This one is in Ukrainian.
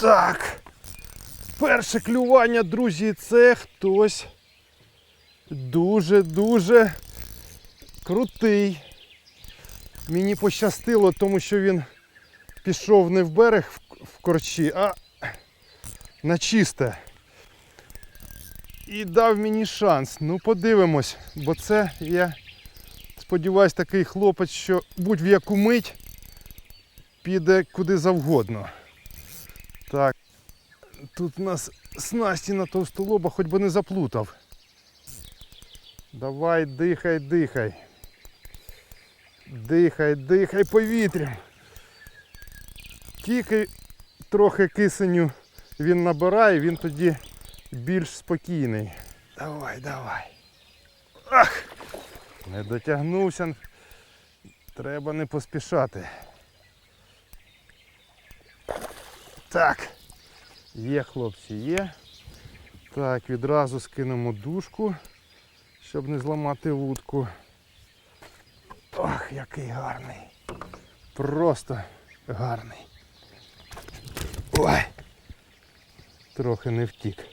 Так. Перше клювання, друзі, це хтось дуже-дуже крутий. Мені пощастило, тому що він пішов не в берег в- корчі, а на чисте. І дав мені шанс. Ну, подивимось, бо це я сподіваюсь такий хлопець, що будь-в яку мить піде куди завгодно. Так. Тут у нас снасті на товстолоба, хоч би не заплутав. Давай, дихай, дихай. Дихай, дихай повітрям. Тільки трохи кисеню він набирає, він тоді більш спокійний. Давай, давай. Ах! Не дотягнувся. Треба не поспішати. Так. Є, хлопці, є. Так, відразу скинемо дужку, щоб не зламати вудку. Ох, який гарний. Просто гарний. Ой. Трохи не втік.